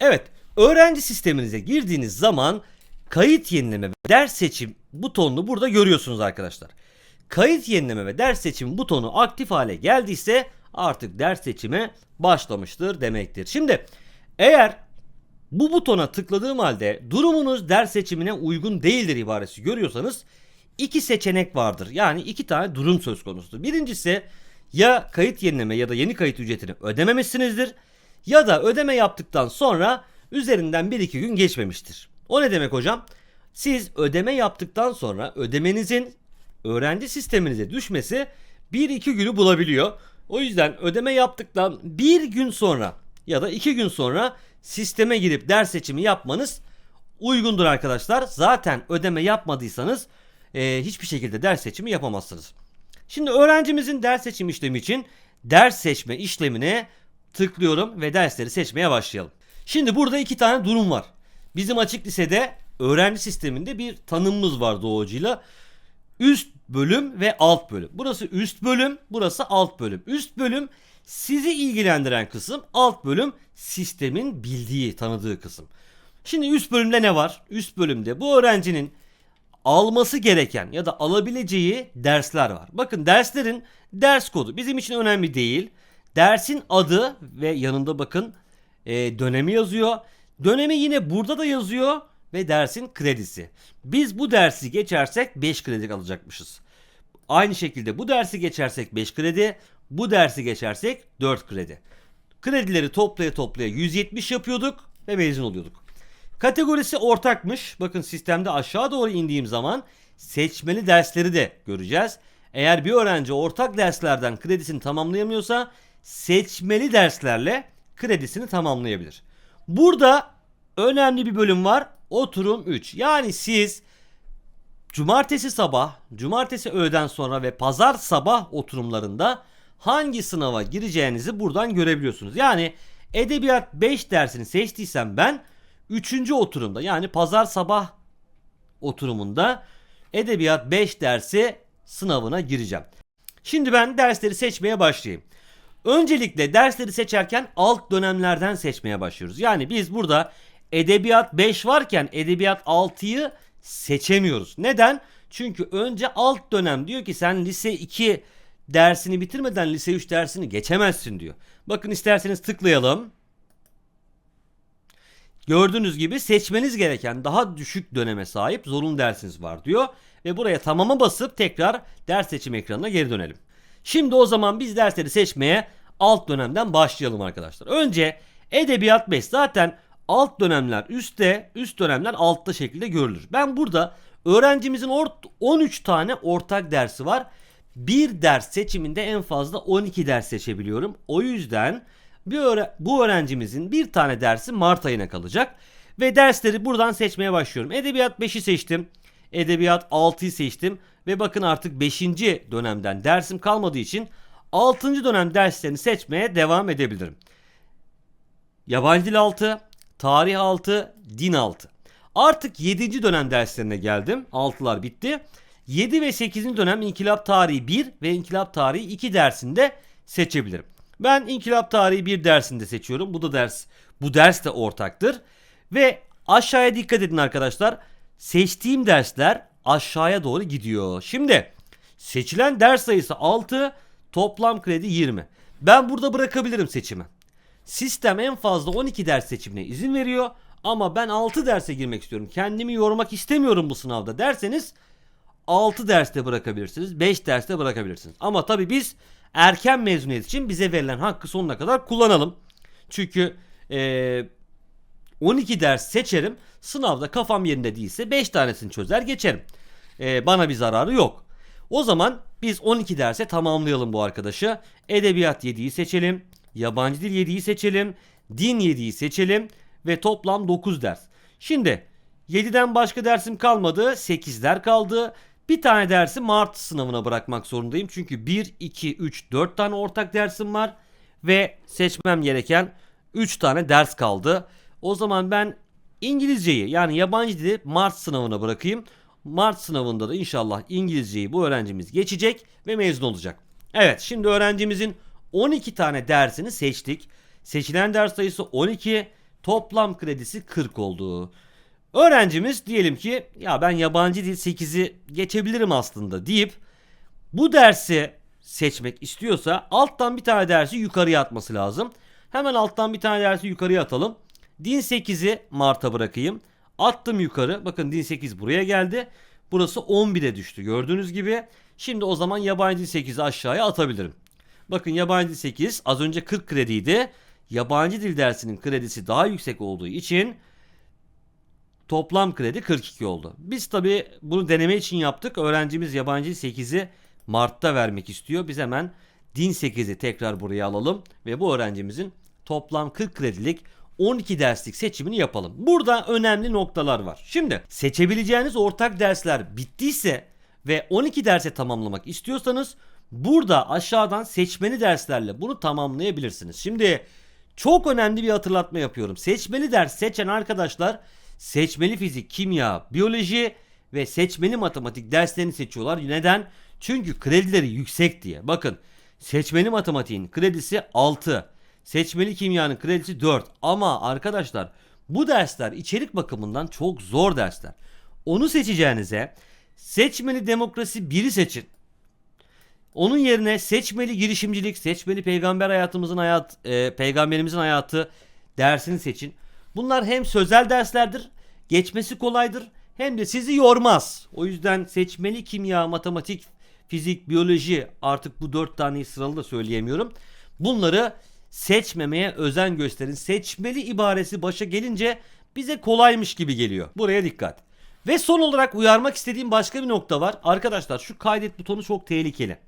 Evet, öğrenci sisteminize girdiğiniz zaman kayıt yenileme ve ders seçim butonunu burada görüyorsunuz arkadaşlar. Kayıt yenileme ve ders seçim butonu aktif hale geldiyse artık ders seçimi başlamıştır demektir. Şimdi eğer bu butona tıkladığım halde durumunuz ders seçimine uygun değildir ibaresi görüyorsanız iki seçenek vardır. Yani iki tane durum söz konusudur. Birincisi ya kayıt yenileme ya da yeni kayıt ücretini ödememişsinizdir ya da ödeme yaptıktan sonra üzerinden 1-2 gün geçmemiştir. O ne demek hocam? Siz ödeme yaptıktan sonra ödemenizin öğrenci sisteminize düşmesi 1-2 günü bulabiliyor. O yüzden ödeme yaptıktan bir gün sonra ya da 2 gün sonra sisteme girip ders seçimi yapmanız uygundur arkadaşlar. Zaten ödeme yapmadıysanız e, hiçbir şekilde ders seçimi yapamazsınız. Şimdi öğrencimizin ders seçim işlemi için ders seçme işlemine tıklıyorum ve dersleri seçmeye başlayalım. Şimdi burada iki tane durum var. Bizim açık lisede öğrenci sisteminde bir tanımımız var doğucuyla. Üst bölüm ve alt bölüm. Burası üst bölüm, burası alt bölüm. Üst bölüm sizi ilgilendiren kısım, alt bölüm sistemin bildiği, tanıdığı kısım. Şimdi üst bölümde ne var? Üst bölümde bu öğrencinin alması gereken ya da alabileceği dersler var. Bakın derslerin ders kodu bizim için önemli değil. Dersin adı ve yanında bakın e, dönemi yazıyor. Dönemi yine burada da yazıyor ve dersin kredisi. Biz bu dersi geçersek 5 kredi alacakmışız. Aynı şekilde bu dersi geçersek 5 kredi, bu dersi geçersek 4 kredi. Kredileri toplaya toplaya 170 yapıyorduk ve mezun oluyorduk. Kategorisi ortakmış. Bakın sistemde aşağı doğru indiğim zaman seçmeli dersleri de göreceğiz. Eğer bir öğrenci ortak derslerden kredisini tamamlayamıyorsa seçmeli derslerle kredisini tamamlayabilir. Burada önemli bir bölüm var. Oturum 3. Yani siz cumartesi sabah, cumartesi öğleden sonra ve pazar sabah oturumlarında hangi sınava gireceğinizi buradan görebiliyorsunuz. Yani edebiyat 5 dersini seçtiysem ben 3. oturumda yani pazar sabah oturumunda edebiyat 5 dersi sınavına gireceğim. Şimdi ben dersleri seçmeye başlayayım. Öncelikle dersleri seçerken alt dönemlerden seçmeye başlıyoruz. Yani biz burada edebiyat 5 varken edebiyat 6'yı seçemiyoruz. Neden? Çünkü önce alt dönem diyor ki sen lise 2 dersini bitirmeden lise 3 dersini geçemezsin diyor. Bakın isterseniz tıklayalım. Gördüğünüz gibi seçmeniz gereken daha düşük döneme sahip zorunlu dersiniz var diyor. Ve buraya tamama basıp tekrar ders seçim ekranına geri dönelim. Şimdi o zaman biz dersleri seçmeye alt dönemden başlayalım arkadaşlar. Önce edebiyat 5 zaten alt dönemler üstte üst dönemler altta şekilde görülür. Ben burada öğrencimizin 13 tane ortak dersi var. Bir ders seçiminde en fazla 12 ders seçebiliyorum. O yüzden bir öğre bu öğrencimizin bir tane dersi Mart ayına kalacak. Ve dersleri buradan seçmeye başlıyorum. Edebiyat 5'i seçtim. Edebiyat 6'yı seçtim. Ve bakın artık 5. dönemden dersim kalmadığı için 6. dönem derslerini seçmeye devam edebilirim. Yabancı dil 6, tarih 6, din 6. Artık 7. dönem derslerine geldim. 6'lar bitti. 7 ve 8. dönem İnkılap Tarihi 1 ve İnkılap Tarihi 2 dersinde seçebilirim. Ben İnkılap Tarihi 1 dersinde seçiyorum. Bu da ders. Bu ders de ortaktır. Ve aşağıya dikkat edin arkadaşlar. Seçtiğim dersler aşağıya doğru gidiyor. Şimdi seçilen ders sayısı 6, toplam kredi 20. Ben burada bırakabilirim seçimi. Sistem en fazla 12 ders seçimine izin veriyor ama ben 6 derse girmek istiyorum. Kendimi yormak istemiyorum bu sınavda derseniz 6 derste bırakabilirsiniz. 5 derste bırakabilirsiniz. Ama tabi biz erken mezuniyet için bize verilen hakkı sonuna kadar kullanalım. Çünkü ee, 12 ders seçerim. Sınavda kafam yerinde değilse 5 tanesini çözer geçerim. Ee, bana bir zararı yok. O zaman biz 12 derse tamamlayalım bu arkadaşı. Edebiyat 7'yi seçelim. Yabancı dil 7'yi seçelim. Din 7'yi seçelim. Ve toplam 9 ders. Şimdi 7'den başka dersim kalmadı. 8'ler kaldı. Bir tane dersi Mart sınavına bırakmak zorundayım. Çünkü 1, 2, 3, 4 tane ortak dersim var. Ve seçmem gereken 3 tane ders kaldı. O zaman ben İngilizceyi yani yabancı dili Mart sınavına bırakayım. Mart sınavında da inşallah İngilizceyi bu öğrencimiz geçecek ve mezun olacak. Evet şimdi öğrencimizin 12 tane dersini seçtik. Seçilen ders sayısı 12 Toplam kredisi 40 oldu. Öğrencimiz diyelim ki ya ben yabancı dil 8'i geçebilirim aslında deyip bu dersi seçmek istiyorsa alttan bir tane dersi yukarıya atması lazım. Hemen alttan bir tane dersi yukarıya atalım. Din 8'i Mart'a bırakayım. Attım yukarı. Bakın din 8 buraya geldi. Burası 11'e düştü gördüğünüz gibi. Şimdi o zaman yabancı dil 8'i aşağıya atabilirim. Bakın yabancı dil 8 az önce 40 krediydi. Yabancı dil dersinin kredisi daha yüksek olduğu için toplam kredi 42 oldu. Biz tabi bunu deneme için yaptık. Öğrencimiz yabancı dil 8'i Mart'ta vermek istiyor. Biz hemen din 8'i tekrar buraya alalım ve bu öğrencimizin toplam 40 kredilik 12 derslik seçimini yapalım. Burada önemli noktalar var. Şimdi seçebileceğiniz ortak dersler bittiyse ve 12 derse tamamlamak istiyorsanız burada aşağıdan seçmeli derslerle bunu tamamlayabilirsiniz. Şimdi çok önemli bir hatırlatma yapıyorum. Seçmeli ders seçen arkadaşlar seçmeli fizik, kimya, biyoloji ve seçmeli matematik derslerini seçiyorlar. Neden? Çünkü kredileri yüksek diye. Bakın seçmeli matematiğin kredisi 6. Seçmeli kimyanın kredisi 4. Ama arkadaşlar bu dersler içerik bakımından çok zor dersler. Onu seçeceğinize seçmeli demokrasi 1'i seçin. Onun yerine seçmeli girişimcilik, seçmeli peygamber hayatımızın hayat, e, peygamberimizin hayatı dersini seçin. Bunlar hem sözel derslerdir, geçmesi kolaydır, hem de sizi yormaz. O yüzden seçmeli kimya, matematik, fizik, biyoloji artık bu dört taneyi sıralı da söyleyemiyorum. Bunları seçmemeye özen gösterin. Seçmeli ibaresi başa gelince bize kolaymış gibi geliyor. Buraya dikkat. Ve son olarak uyarmak istediğim başka bir nokta var. Arkadaşlar şu kaydet butonu çok tehlikeli.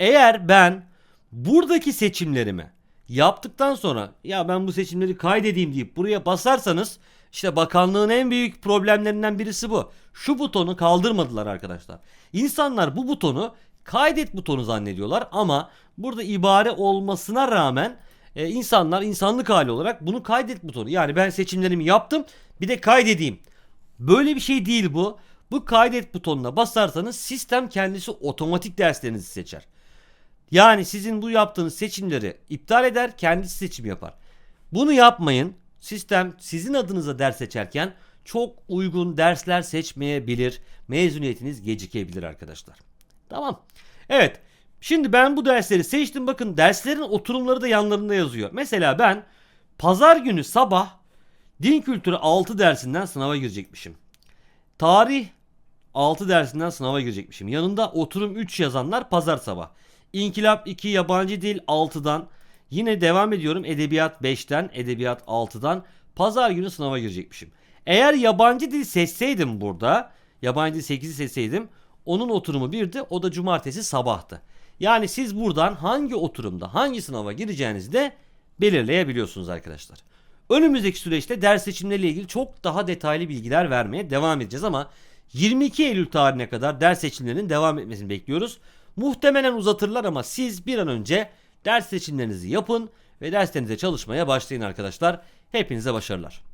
Eğer ben buradaki seçimlerimi yaptıktan sonra ya ben bu seçimleri kaydedeyim deyip buraya basarsanız işte bakanlığın en büyük problemlerinden birisi bu. Şu butonu kaldırmadılar arkadaşlar. İnsanlar bu butonu kaydet butonu zannediyorlar ama burada ibare olmasına rağmen e, insanlar insanlık hali olarak bunu kaydet butonu. Yani ben seçimlerimi yaptım bir de kaydedeyim. Böyle bir şey değil bu. Bu kaydet butonuna basarsanız sistem kendisi otomatik derslerinizi seçer. Yani sizin bu yaptığınız seçimleri iptal eder, kendisi seçim yapar. Bunu yapmayın. Sistem sizin adınıza ders seçerken çok uygun dersler seçmeyebilir. Mezuniyetiniz gecikebilir arkadaşlar. Tamam. Evet. Şimdi ben bu dersleri seçtim. Bakın derslerin oturumları da yanlarında yazıyor. Mesela ben pazar günü sabah din kültürü 6 dersinden sınava girecekmişim. Tarih 6 dersinden sınava girecekmişim. Yanında oturum 3 yazanlar pazar sabah. İnkılap 2 yabancı dil 6'dan. Yine devam ediyorum edebiyat 5'ten, edebiyat 6'dan. Pazar günü sınava girecekmişim. Eğer yabancı dil seçseydim burada, yabancı dil 8'i seçseydim onun oturumu 1'di. O da cumartesi sabahtı. Yani siz buradan hangi oturumda, hangi sınava gireceğinizi de belirleyebiliyorsunuz arkadaşlar. Önümüzdeki süreçte ders seçimleriyle ilgili çok daha detaylı bilgiler vermeye devam edeceğiz ama 22 Eylül tarihine kadar ders seçimlerinin devam etmesini bekliyoruz. Muhtemelen uzatırlar ama siz bir an önce ders seçimlerinizi yapın ve derslerinize çalışmaya başlayın arkadaşlar. Hepinize başarılar.